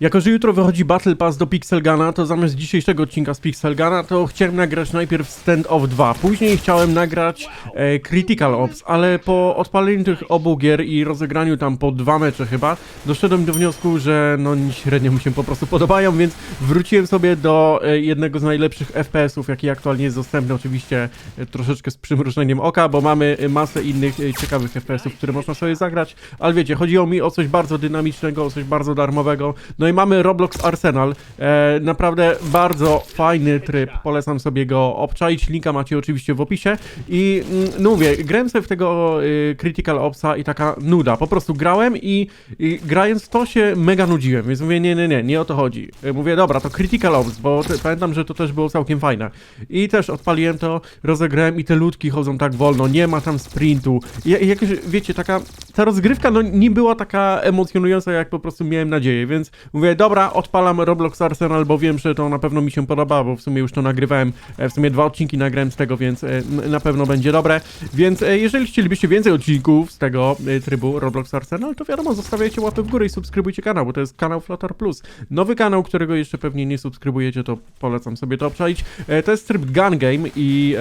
Jako, że jutro wychodzi Battle Pass do Pixelgana, to zamiast dzisiejszego odcinka z Pixelgana, to chciałem nagrać najpierw Stand Off 2. Później chciałem nagrać e, Critical Ops, ale po odpaleniu tych obu gier i rozegraniu tam po dwa mecze chyba, doszedłem do wniosku, że no średnio mi się po prostu podobają, więc wróciłem sobie do e, jednego z najlepszych FPS-ów, jaki aktualnie jest dostępny, oczywiście e, troszeczkę z przymrużeniem oka, bo mamy e, masę innych e, ciekawych FPS-ów, które można sobie zagrać, ale wiecie, chodziło mi o coś bardzo dynamicznego, o coś bardzo darmowego, no i mamy Roblox Arsenal, e, naprawdę bardzo fajny tryb, polecam sobie go obczaić, linka macie oczywiście w opisie i mm, no mówię, grałem sobie w tego y, Critical Opsa i taka nuda, po prostu grałem i, i grając w to się mega nudziłem, więc mówię, nie, nie, nie, nie o to chodzi. Y, Mówię, dobra, to Critical Ops, bo te, pamiętam, że to też było całkiem fajne. I też odpaliłem to, rozegrałem i te ludki chodzą tak wolno, nie ma tam sprintu. I, i jakoś, wiecie, taka, ta rozgrywka no nie była taka emocjonująca, jak po prostu miałem nadzieję, więc mówię, dobra, odpalam Roblox Arsenal, bo wiem, że to na pewno mi się podoba, bo w sumie już to nagrywałem, e, w sumie dwa odcinki nagrałem z tego, więc e, na pewno będzie dobre. Więc e, jeżeli chcielibyście więcej odcinków z tego trybu Roblox Arsenal, to wiadomo, zostawiajcie łapy w górę i subskrybujcie kanał, bo to jest kanał Flutter Plus. Nowy kanał, którego jeszcze pewnie nie subskrybujecie, to polecam sobie to obczaić. To jest tryb Gun Game i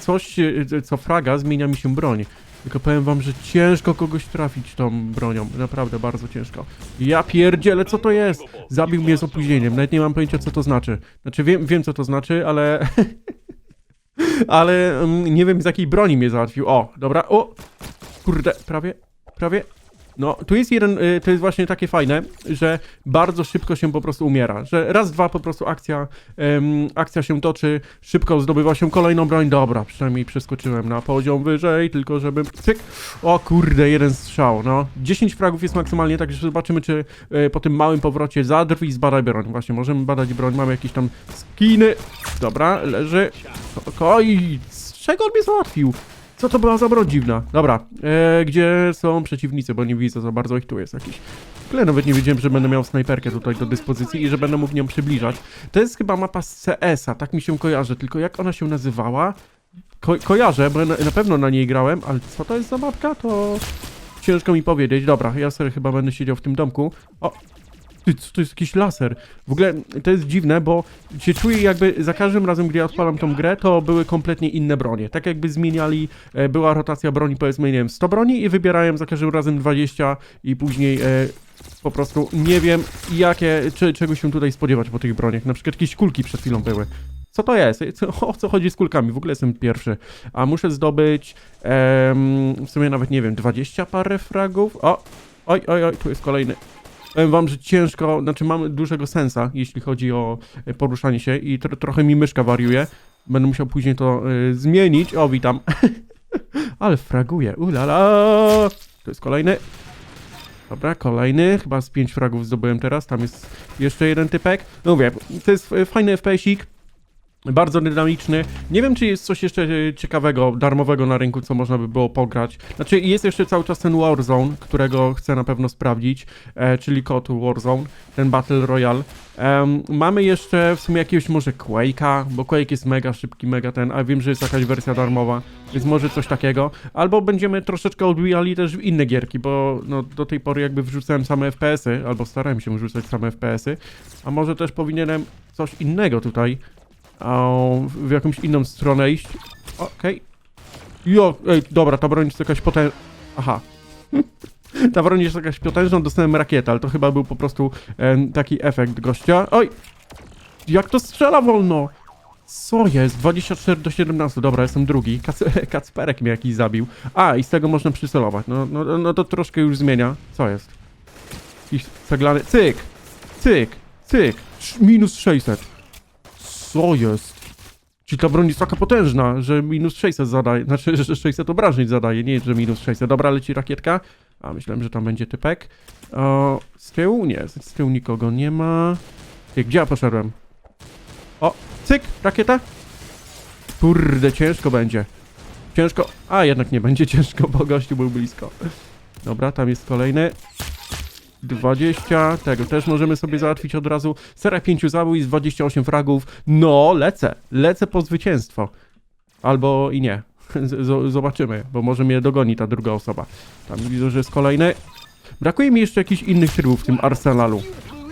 coś, co fraga, zmienia mi się broń. Tylko powiem wam, że ciężko kogoś trafić tą bronią. Naprawdę bardzo ciężko. Ja pierdzielę, co to jest? Zabił mnie z opóźnieniem. Nawet nie mam pojęcia, co to znaczy. Znaczy, wiem, wiem co to znaczy, ale... ale mm, nie wiem, z jakiej broni mnie załatwił. O, dobra. O! Kurde, prawie, prawie. No, tu jest jeden, y, to jest właśnie takie fajne, że bardzo szybko się po prostu umiera, że raz, dwa po prostu akcja, akcja się toczy, szybko zdobywa się kolejną broń, dobra, przynajmniej przeskoczyłem na poziom wyżej, tylko żeby, cyk, o kurde, jeden strzał, no, 10 fragów jest maksymalnie, także zobaczymy, czy y, po tym małym powrocie za drwi zbadaj broń, właśnie, możemy badać broń, mamy jakieś tam skiny, dobra, leży, oj, z czego on mnie załatwił? Co to była za broń dziwna? Dobra, e, gdzie są przeciwnicy, bo nie widzę za bardzo ich tu jest jakiś. Ogóle nawet nie wiedziałem, że będę miał snajperkę tutaj do dyspozycji i że będę mógł nią przybliżać. To jest chyba mapa z CS-a, tak mi się kojarzy, tylko jak ona się nazywała? Ko kojarzę, bo na, na pewno na niej grałem, ale co to jest za mapka? To ciężko mi powiedzieć. Dobra, ja sobie chyba będę siedział w tym domku. O, co to jest jakiś laser? W ogóle to jest dziwne, bo się czuję jakby za każdym razem, gdy ja odpalam tą grę, to były kompletnie inne bronie. Tak jakby zmieniali, e, była rotacja broni, powiedzmy, nie wiem, 100 broni i wybierałem za każdym razem 20 i później e, po prostu nie wiem, jakie, czy, czego się tutaj spodziewać po tych broniach. Na przykład jakieś kulki przed chwilą były. Co to jest? O co chodzi z kulkami? W ogóle jestem pierwszy. A muszę zdobyć em, w sumie nawet nie wiem, 20 parę fragów. O! Oj, oj, oj, tu jest kolejny. Powiem wam, że ciężko, znaczy mam dużego sensa, jeśli chodzi o e, poruszanie się i tro, trochę mi myszka wariuje. Będę musiał później to y, zmienić. O, witam. Ale fraguje. Ulala. To jest kolejny. Dobra, kolejny. Chyba z pięć fragów zdobyłem teraz. Tam jest jeszcze jeden typek. No mówię, to jest e, fajny FPS-ik. Bardzo dynamiczny. Nie wiem, czy jest coś jeszcze e, ciekawego, darmowego na rynku, co można by było pograć. Znaczy, jest jeszcze cały czas ten Warzone, którego chcę na pewno sprawdzić, e, czyli KOTU Warzone, ten Battle Royale. Em, mamy jeszcze w sumie jakiegoś może Quake'a, bo Quake jest mega szybki, mega ten, a wiem, że jest jakaś wersja darmowa, więc może coś takiego. Albo będziemy troszeczkę odbijali też w inne gierki, bo no, do tej pory jakby wrzucałem same FPS-y, albo starałem się wrzucać same FPS-y, a może też powinienem coś innego tutaj w jakąś inną stronę iść. Okej. Jo, ej, dobra, ta broń jest jakaś potężna. Aha. ta broń jest jakaś potężna, dostałem rakietę, ale to chyba był po prostu em, taki efekt gościa. Oj! Jak to strzela wolno? Co jest? 24 do 17. Dobra, jestem drugi. Kac Kacperek mnie jakiś zabił. A, i z tego można przycelować. No, no, no to troszkę już zmienia. Co jest? Jakiś ceglany... Cyk! Cyk! Cyk! Minus 600. Co jest? Czyli ta broń jest taka potężna, że minus 600 zadaje, znaczy, że 600 obrażeń zadaje, nie, że minus 600. Dobra, leci rakietka. A, myślałem, że tam będzie typek. O, z tyłu? Nie, z tyłu nikogo nie ma. Ty, gdzie ja poszedłem? O, cyk, rakieta. Kurde, ciężko będzie. Ciężko, a jednak nie będzie ciężko, bo gościu był blisko. Dobra, tam jest kolejny. 20, tego też możemy sobie załatwić od razu. Seria 5 zabójstw, 28 fragów. No, lecę. Lecę po zwycięstwo. Albo i nie. Z- Zobaczymy, bo może mnie dogoni ta druga osoba. Tam widzę, że jest kolejny. Brakuje mi jeszcze jakichś innych trybów w tym arsenalu.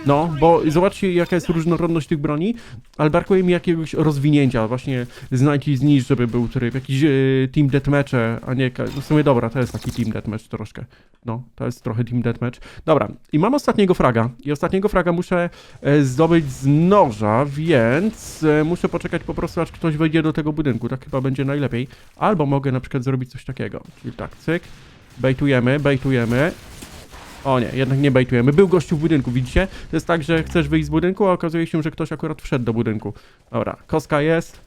No, bo zobaczcie jaka jest różnorodność tych broni, ale brakuje mi jakiegoś rozwinięcia, właśnie znajdź i zniszcz, żeby był tryb, jakiś e, team deathmatche, a nie, no w sumie dobra, to jest taki team deathmatch troszkę, no, to jest trochę team deathmatch. Dobra, i mam ostatniego fraga, i ostatniego fraga muszę e, zdobyć z noża, więc e, muszę poczekać po prostu, aż ktoś wejdzie do tego budynku, tak chyba będzie najlepiej, albo mogę na przykład zrobić coś takiego, czyli tak, cyk, bejtujemy, bejtujemy, o nie, jednak nie bejtujemy. Był gościu w budynku, widzicie? To jest tak, że chcesz wyjść z budynku, a okazuje się, że ktoś akurat wszedł do budynku. Dobra, koska jest.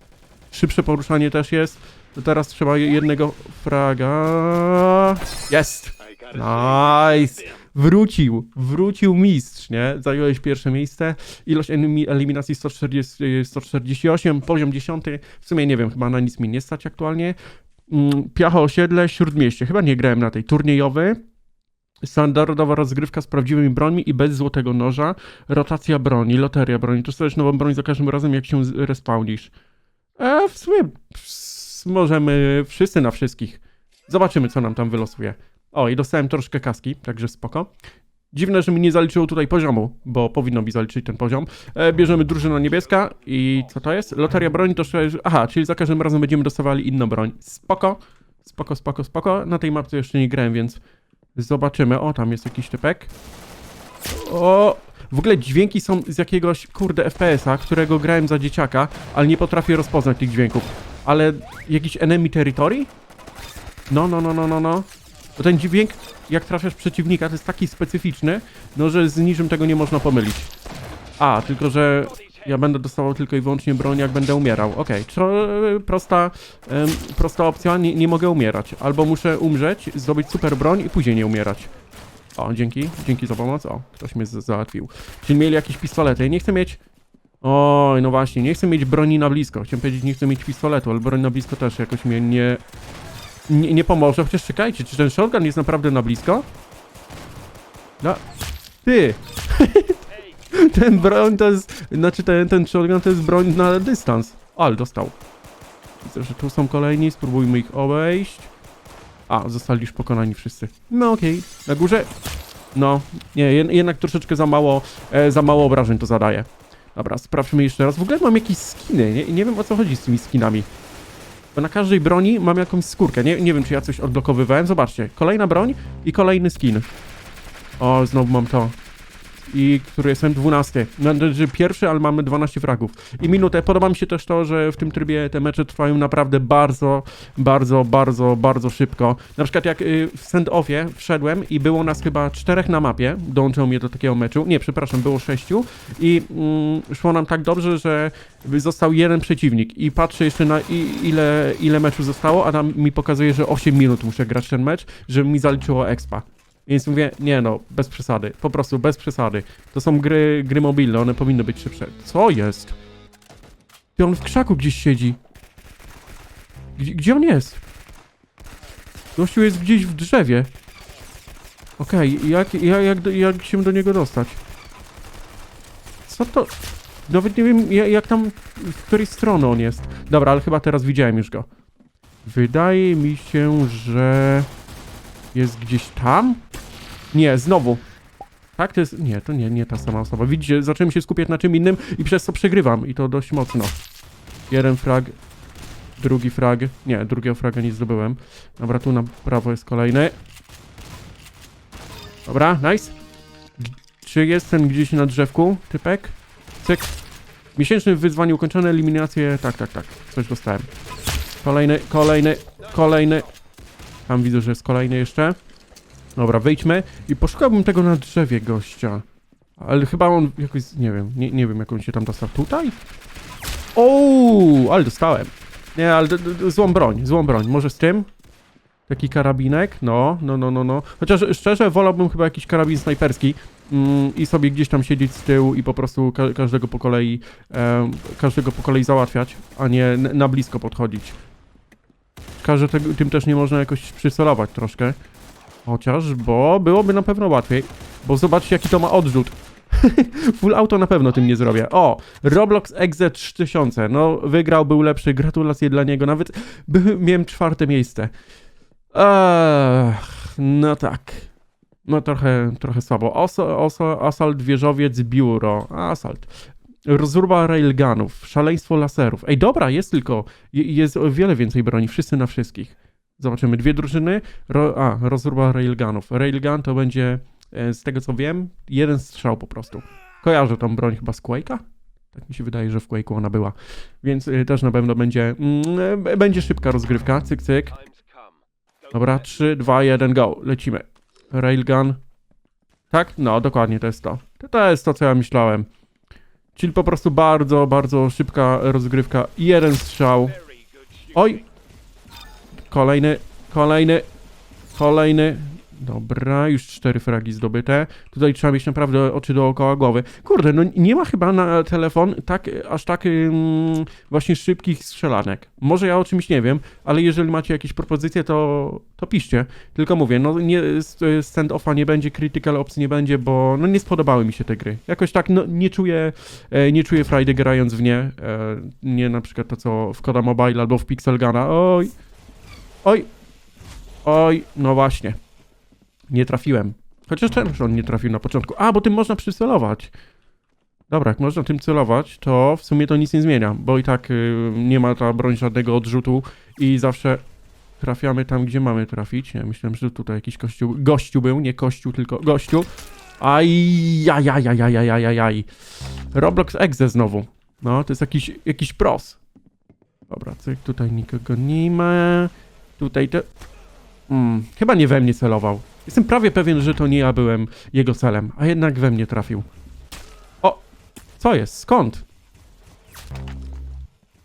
Szybsze poruszanie też jest. To teraz trzeba jednego fraga. Jest! Nice! Wrócił, wrócił mistrz, nie? Zająłeś pierwsze miejsce. Ilość elimi- eliminacji 140, 148, poziom 10. W sumie nie wiem, chyba na nic mi nie stać aktualnie. Mm, Piacho osiedle, śródmieście. Chyba nie grałem na tej. Turniejowy. Standardowa rozgrywka z prawdziwymi brońmi i bez złotego noża. Rotacja broni, loteria broni. Dostajesz nową broń za każdym razem, jak się respawnisz. E, w sumie możemy wszyscy na wszystkich. Zobaczymy, co nam tam wylosuje. O, i dostałem troszkę kaski, także spoko. Dziwne, że mi nie zaliczyło tutaj poziomu, bo powinno mi zaliczyć ten poziom. E, bierzemy drużyna niebieska i co to jest? Loteria broni to... Aha, czyli za każdym razem będziemy dostawali inną broń. Spoko. Spoko, spoko, spoko. Na tej mapce jeszcze nie grałem, więc zobaczymy. O, tam jest jakiś typek. O, w ogóle dźwięki są z jakiegoś, kurde, FPS-a, którego grałem za dzieciaka, ale nie potrafię rozpoznać tych dźwięków. Ale jakiś enemy territory? No, no, no, no, no, no. To ten dźwięk, jak trafiasz przeciwnika, to jest taki specyficzny, no, że z niczym tego nie można pomylić. A, tylko że ja będę dostawał tylko i wyłącznie broń, jak będę umierał. Okej, e, prosta, prosta opcja, nie, nie mogę umierać. Albo muszę umrzeć, zdobyć super broń i później nie umierać. O, dzięki, dzięki za pomoc. O, ktoś mnie załatwił. Czyli mieli jakieś pistolety. Nie chcę mieć... Oj, no właśnie, nie chcę mieć broni na blisko. Chciałem powiedzieć, nie chcę mieć pistoletu, ale broń na blisko też jakoś mnie nie... Nie, nie pomoże. Chociaż czekajcie, czy ten shotgun jest naprawdę na blisko? No... Ty! ten broń to jest... Znaczy ten, ten shotgun to jest broń na dystans. Ale dostał. Widzę, że tu są kolejni, spróbujmy ich obejść. A, zostali już pokonani wszyscy. No okej, na górze... No, nie, jed- jednak troszeczkę za mało, e, za mało obrażeń to zadaje. Dobra, sprawdźmy jeszcze raz. W ogóle mam jakieś skiny, nie, nie wiem o co chodzi z tymi skinami. Bo na każdej broni mam jakąś skórkę. Nie, nie wiem, czy ja coś odblokowywałem. Zobaczcie, kolejna broń i kolejny skin. O, znowu mam to. I który jestem 12. Znaczy pierwszy, ale mamy 12 fragów. I minutę. Podoba mi się też to, że w tym trybie te mecze trwają naprawdę bardzo, bardzo, bardzo, bardzo szybko. Na przykład jak y, w send-offie wszedłem i było nas chyba czterech na mapie, dołączyło mnie do takiego meczu. Nie, przepraszam, było sześciu. I mm, szło nam tak dobrze, że został jeden przeciwnik. I patrzę jeszcze na ile, ile meczu zostało, a tam mi pokazuje, że 8 minut muszę grać ten mecz, żeby mi zaliczyło expa. Więc mówię, nie no, bez przesady, po prostu bez przesady. To są gry, gry mobilne, one powinny być szybsze. Co jest? Ty on w krzaku gdzieś siedzi. Gdzie, gdzie on jest? Gościu jest gdzieś w drzewie. Okej, jak, jak, jak, do- jak się do niego dostać? Co to? Nawet nie wiem jak, jak tam, w której strony on jest. Dobra, ale chyba teraz widziałem już go. Wydaje mi się, że jest gdzieś tam? Nie, znowu. Tak, to jest... Nie, to nie, nie ta sama osoba. Widzicie, zacząłem się skupiać na czym innym i przez to przegrywam. I to dość mocno. Jeden frag. Drugi frag. Nie, drugiego fraga nie zdobyłem. Dobra, tu na prawo jest kolejny. Dobra, nice. Czy jestem gdzieś na drzewku, typek? Cyk. Miesięczne wyzwanie ukończone, eliminacje... Tak, tak, tak. Coś dostałem. Kolejny, kolejny, kolejny. Tam widzę, że jest kolejny jeszcze. Dobra, wejdźmy i poszukałbym tego na drzewie gościa. Ale chyba on jakoś, nie wiem, nie, nie wiem jak on się tam dostał. Tutaj? O, ale dostałem. Nie, ale złą broń, złą broń. Może z tym? Taki karabinek? No, no, no, no, no. Chociaż szczerze wolałbym chyba jakiś karabin snajperski mm, i sobie gdzieś tam siedzieć z tyłu i po prostu ka każdego po kolei em, każdego po kolei załatwiać, a nie na blisko podchodzić. Szkoda, że tego, tym też nie można jakoś przysolować troszkę. Chociaż, bo byłoby na pewno łatwiej. Bo zobaczcie, jaki to ma odrzut. Full auto na pewno tym nie zrobię. O, Roblox Exe 3000. No, wygrał, był lepszy. Gratulacje dla niego. Nawet by, miałem czwarte miejsce. Ech, no tak. No trochę, trochę słabo. Osa, osa, asalt, wieżowiec, biuro. Asalt. Rozruba railgunów, szaleństwo laserów. Ej, dobra, jest tylko, je- jest o wiele więcej broni, wszyscy na wszystkich. Zobaczymy, dwie drużyny, ro, a, rozruba railgunów. Railgun to będzie, e, z tego co wiem, jeden strzał po prostu. Kojarzę tą broń chyba z Quake'a? Tak mi się wydaje, że w Quake'u ona była. Więc y, też na pewno będzie, mm, e, będzie szybka rozgrywka, cyk, cyk. Dobra, 3, 2, 1, go, lecimy. Railgun. Tak? No, dokładnie, to jest. To, to jest to, co ja myślałem. Czyli po prostu bardzo, bardzo szybka rozgrywka. Jeden strzał. Oj! Kolejny, kolejny, kolejny. Dobra, już cztery fragi zdobyte. Tutaj trzeba mieć naprawdę oczy dookoła głowy. Kurde, no nie ma chyba na telefon tak, aż tak ym, właśnie szybkich strzelanek. Może ja o czymś nie wiem, ale jeżeli macie jakieś propozycje, to, to piszcie. Tylko mówię, no nie, stand-offa nie będzie, critical ops nie będzie, bo no nie spodobały mi się te gry. Jakoś tak no, nie czuję, e, nie czuję frajdy grając w nie. E, nie na przykład to, co w Koda Mobile albo w Pixel Guna. Oj, oj, oj, no właśnie. Nie trafiłem. Chociaż czemu on nie trafił na początku? A, bo tym można przycelować. Dobra, jak można tym celować, to w sumie to nic nie zmienia, bo i tak y, nie ma ta broń żadnego odrzutu i zawsze trafiamy tam, gdzie mamy trafić. Ja myślałem, że tutaj jakiś kościół, gościu był, nie kościół, tylko gościu. Ajajajajajajajaj. Roblox Exe znowu. No, to jest jakiś, jakiś pros. Dobra, cyk, tutaj nikogo nie ma. Tutaj to... Hmm, chyba nie we mnie celował. Jestem prawie pewien, że to nie ja byłem jego celem, a jednak we mnie trafił. O! Co jest? Skąd?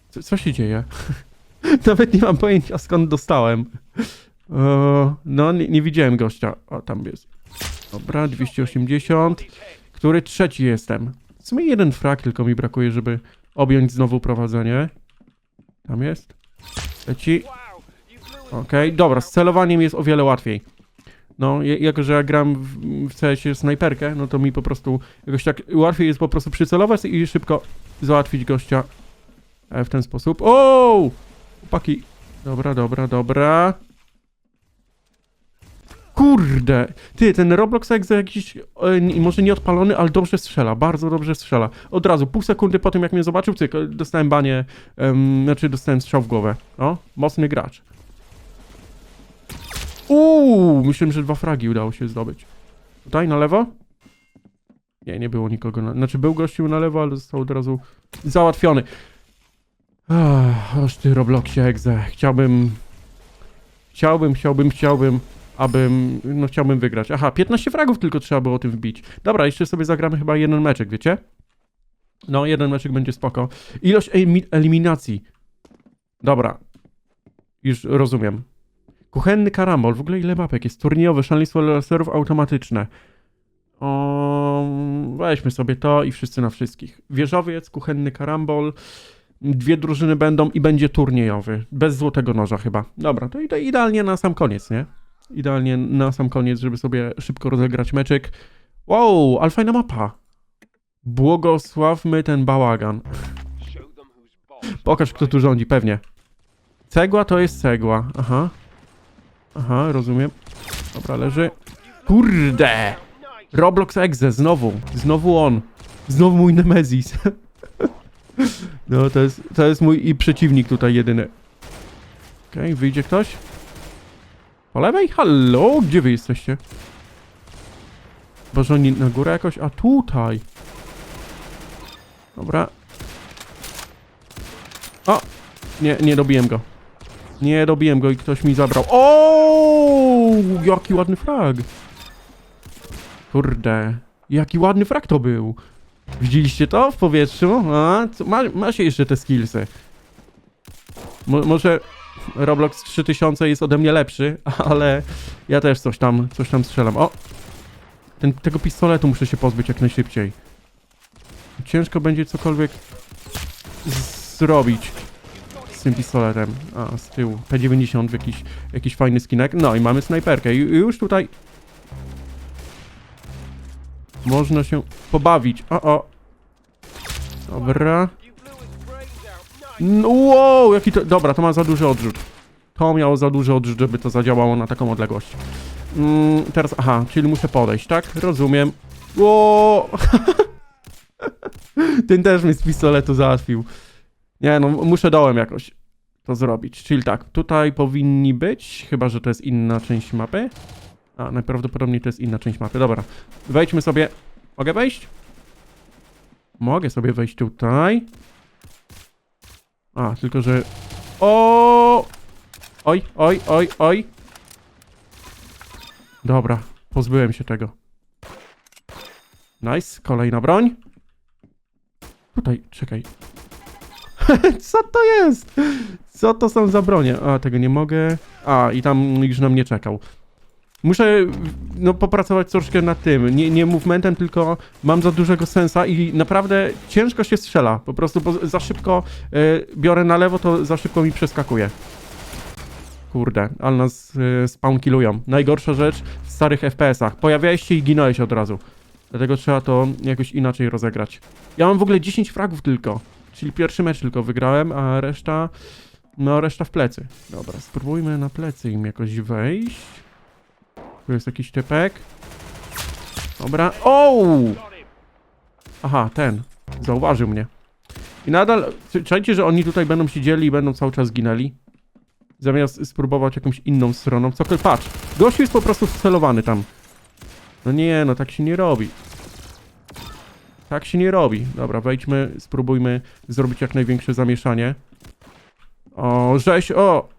Co, co się dzieje? Nawet nie mam pojęcia skąd dostałem. No, nie, nie widziałem gościa. O, tam jest. Dobra, 280. Który trzeci jestem? W sumie jeden frak tylko mi brakuje, żeby objąć znowu prowadzenie. Tam jest. Leci. Okej, dobra, z celowaniem jest o wiele łatwiej. No, jako że ja gram w, w CS-ie snajperkę, no to mi po prostu jakoś tak łatwiej jest po prostu przycelować i szybko załatwić gościa e, w ten sposób. O! Chłopaki. Dobra, dobra, dobra. Kurde! Ty, ten Roblox jak za jakiś, e, może nie odpalony, ale dobrze strzela, bardzo dobrze strzela. Od razu, pół sekundy po tym jak mnie zobaczył, cyk, dostałem banie, znaczy dostałem strzał w głowę. O, mocny gracz. Uuu, myślałem, że dwa fragi udało się zdobyć. Tutaj, na lewo? Nie, nie było nikogo. Na... Znaczy, był gościu na lewo, ale został od razu załatwiony. Ach, oż ty Robloxie Exe. Chciałbym... Chciałbym, chciałbym, chciałbym, abym... No, chciałbym wygrać. Aha, 15 fragów tylko trzeba było tym wbić. Dobra, jeszcze sobie zagramy chyba jeden meczek, wiecie? No, jeden meczek będzie spoko. Ilość elimi- eliminacji. Dobra. Już rozumiem. Kuchenny karambol. W ogóle ile mapek jest? Turniejowe, szaleństwo laserów automatyczne. O, weźmy sobie to i wszyscy na wszystkich. Wieżowiec, kuchenny karambol. Dwie drużyny będą i będzie turniejowy. Bez złotego noża chyba. Dobra, to ide- idealnie na sam koniec, nie? Idealnie na sam koniec, żeby sobie szybko rozegrać meczek. Wow, ale fajna mapa. Błogosławmy ten bałagan. Pokaż, kto tu rządzi, pewnie. Cegła to jest cegła. Aha. Aha, rozumiem. Dobra, leży. Kurde! Roblox Exe, znowu. Znowu on. Znowu mój Nemezis. No, to jest, to jest mój i przeciwnik tutaj jedyny. Okej, wyjdzie ktoś? Po lewej? Halo? Gdzie wy jesteście? Boże, oni na górę jakoś? A tutaj. Dobra. O! Nie, nie dobiłem go. Nie dobiłem go i ktoś mi zabrał. O, Jaki ładny frag. Kurde. Jaki ładny frag to był. Widzieliście to w powietrzu? A, co, ma, ma się jeszcze te skillsy. Mo, może Roblox 3000 jest ode mnie lepszy, ale ja też coś tam, coś tam strzelam. O! Ten, tego pistoletu muszę się pozbyć jak najszybciej. Ciężko będzie cokolwiek zrobić z tym pistoletem. A, z tyłu. P90, jakiś, jakiś fajny skinek. No i mamy snajperkę. I już tutaj można się pobawić. O, o. Dobra. No, wow, jaki to... Dobra, to ma za duży odrzut. To miało za duży odrzut, żeby to zadziałało na taką odległość. Mm, teraz, aha, czyli muszę podejść, tak? Rozumiem. Ło! Ten też mnie z pistoletu załatwił. Nie no, muszę dołem jakoś to zrobić. Czyli tak, tutaj powinni być, chyba że to jest inna część mapy. A, najprawdopodobniej to jest inna część mapy. Dobra, wejdźmy sobie. Mogę wejść? Mogę sobie wejść tutaj. A, tylko że... O! Oj, oj, oj, oj. Dobra, pozbyłem się tego. Nice, kolejna broń. Tutaj, czekaj. Co to jest? Co to są za bronie? A, tego nie mogę. A, i tam już na mnie czekał. Muszę, no, popracować troszkę nad tym. Nie, nie movementem, tylko mam za dużego sensa i naprawdę ciężko się strzela. Po prostu bo za szybko e, biorę na lewo, to za szybko mi przeskakuje. Kurde, ale nas y, spawn killują. Najgorsza rzecz w starych FPS-ach. Pojawiałeś się i ginąłeś od razu. Dlatego trzeba to jakoś inaczej rozegrać. Ja mam w ogóle 10 fragów tylko. Czyli pierwszy mecz tylko wygrałem, a reszta... No, reszta w plecy. Dobra, spróbujmy na plecy im jakoś wejść. Tu jest jakiś typek. Dobra. O! Aha, ten. Zauważył mnie. I nadal... Czajcie, że oni tutaj będą siedzieli i będą cały czas ginęli? Zamiast spróbować jakąś inną stroną. Co patrz. Gościu jest po prostu wcelowany tam. No nie, no tak się nie robi. Tak się nie robi. Dobra, wejdźmy, spróbujmy zrobić jak największe zamieszanie. O, żeś, o!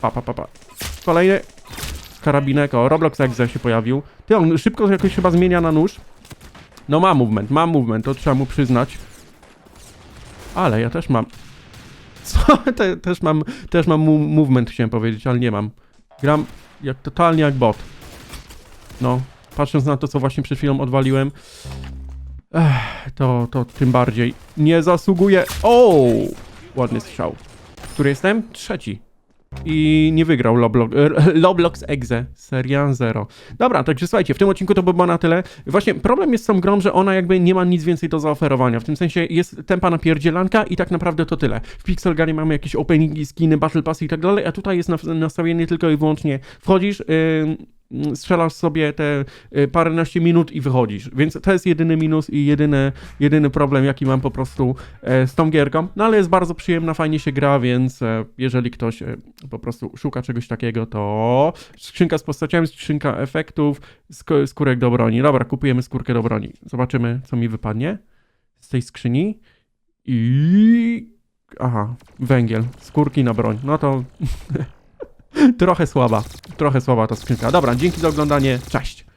Pa, pa, pa, pa. Kolejny karabinek, o, Roblox Exe się pojawił. Ty, on szybko jakoś chyba zmienia na nóż. No ma movement, ma movement, to trzeba mu przyznać. Ale ja też mam. Co? Te, też mam, też mam movement, chciałem powiedzieć, ale nie mam. Gram jak totalnie jak bot. No, patrząc na to, co właśnie przed chwilą odwaliłem, ech, to, to tym bardziej nie zasługuje. O! Ładny strzał. Który jestem? Trzeci. I nie wygrał Loblox, Loblox Exe, seria 0. Dobra, także słuchajcie, w tym odcinku to by było na tyle. Właśnie problem jest z tą grą, że ona jakby nie ma nic więcej do zaoferowania. W tym sensie jest tempa napierdzielanka i tak naprawdę to tyle. W Pixel Gunnie mamy jakieś openingi, skiny, battle passy i tak dalej, a tutaj jest nas- nastawienie tylko i wyłącznie wchodzisz, yy, strzelasz sobie te y, paręnaście minut i wychodzisz. Więc to jest jedyny minus i jedyny, jedyny problem, jaki mam po prostu e, z tą gierką. No ale jest bardzo przyjemna, fajnie się gra, więc e, jeżeli ktoś e, po prostu szuka czegoś takiego, to skrzynka z postaciami, skrzynka efektów, sk- skórek do broni. Dobra, kupujemy skórkę do broni. Zobaczymy, co mi wypadnie z tej skrzyni. I... Aha, węgiel, skórki na broń. No to trochę słaba, trochę słaba ta skrzynka. Dobra, dzięki za oglądanie, cześć!